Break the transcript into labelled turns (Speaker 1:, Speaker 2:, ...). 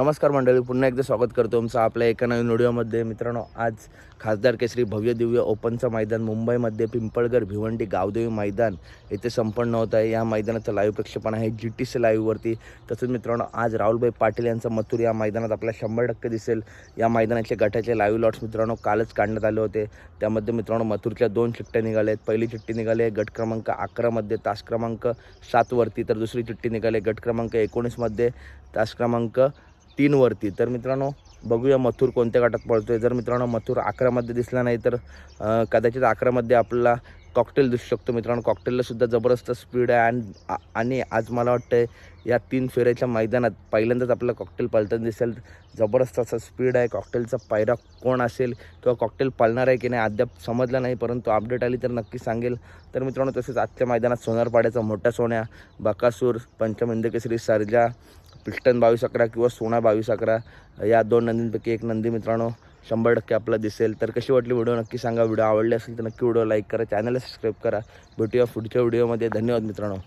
Speaker 1: नमस्कार मंडळी पुन्हा एकदा स्वागत करतो तुमचं आपल्या एका नवीन व्हिडिओमध्ये. मित्रांनो आज खासदार केसरी भव्य दिव्य ओपनचं मैदान मुंबईमध्ये पिंपळगर भिवंडी गावदेवी मैदान येथे संपन्न होत आहे. या मैदानाचं लाईव्ह प्रक्षेपण आहे जी टी सी लाईव्हवरती तसंच मित्रांनो आज राहुलभाई पाटील यांचं मथुर या मैदानात आपल्याला शंभर टक्के दिसेल. या मैदानाचे गटाचे लाईव्ह लॉट्स मित्रांनो कालच काढण्यात आले होते. त्यामध्ये मित्रांनो मथुरच्या दोन चिठ्ठ्या निघाल्या आहेत. पहिली चिठ्ठी निघाली आहे गट क्रमांक अकरामध्ये तास क्रमांक सातवरती तर दुसरी चिठ्ठी निघाली आहे गट क्रमांक एकोणीसमध्ये तास क्रमांक तीनवरती. तर मित्रांनो बघूया मथुर कोणत्या गटात पळतोय. जर मित्रांनो मथुर अकरामध्ये दिसला नाही तर कदाचित अकरामध्ये आपल्याला कॉकटेल दिसू शकतो. मित्रांनो कॉकटेलला सुद्धा जबरदस्त स्पीड आहे आणि आणि आज मला वाटतं या तीन फेऱ्याच्या मैदानात पहिल्यांदाच आपल्याला कॉकटेल पालताना दिसेल. जबरदस्त असा स्पीड आहे. कॉकटेलचा पायरा कोण असेल किंवा कॉकटेल पालणार आहे की नाही अद्याप समजला नाही परंतु अपडेट आली तर नक्की सांगेल. तर मित्रांनो तसेच आजच्या मैदानात सोनारपाड्याचा मोठा सोन्या बकासूर पंचम केसरी सरजा पिस्टन बावीस अकरा किंवा सोना बावीस अकरा या दोन नंदींपैकी एक नंदी मित्रांनो शंभर टक्के आपला दिसेल. तर कशी वाटली व्हिडिओ नक्की सांगा. व्हिडिओ आवडली असेल तर नक्की व्हिडिओ लाईक करा चॅनलला सबस्क्राईब करा. भेटूया पुढच्या व्हिडिओमध्ये. धन्यवाद मित्रांनो.